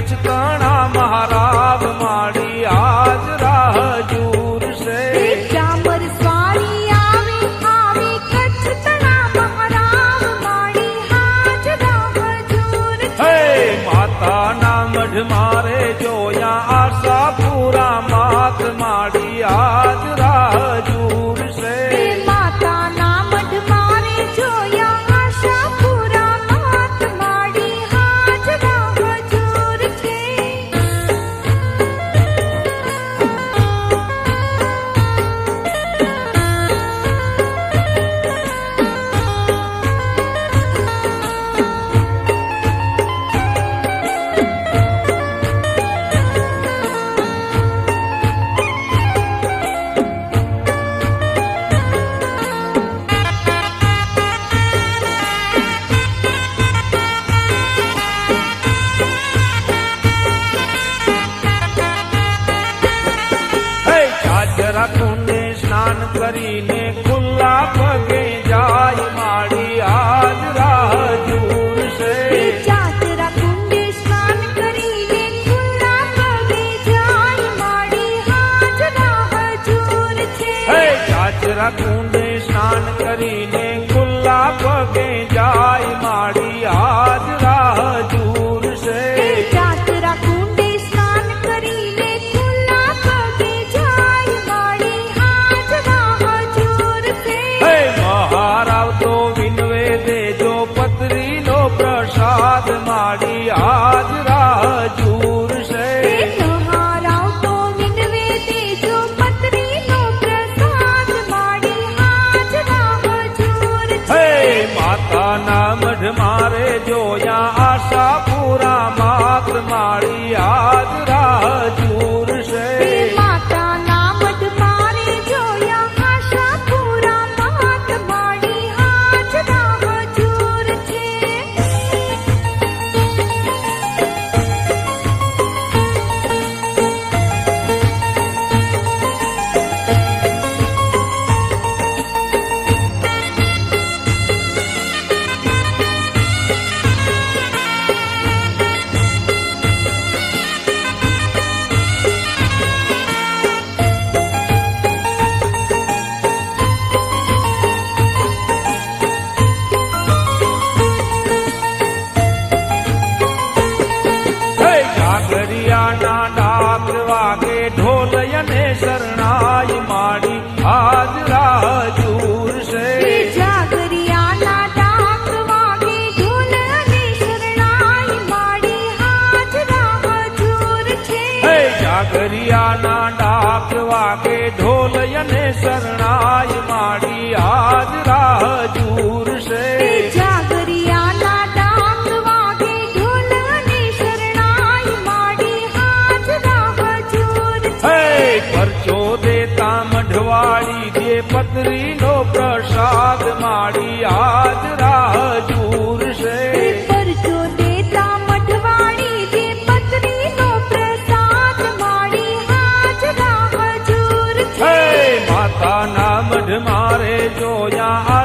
અટકણા મહારાજ માડી આજ રાહ જૂર છે ચામર સ્વારી આવે આવે કચ્છતણા મહારાજ માડી આજ રાહ જૂર મઢ મારે જોયા આશા પૂરા માત માડી આજ રાહ કરીને ખુલ્લા પગે જાય માડી આજ રાજૂર છે જાચરા કુંડે સ્નાન કરીને ખુલ્લા પગે માળી આ શરણાય માડી આજ રાહ જૂરશે. ખર્ચો દેતા મઢવાળી જે પતરીનો પ્રસાદ માડી આજ રાહ મઢ મારે જોયા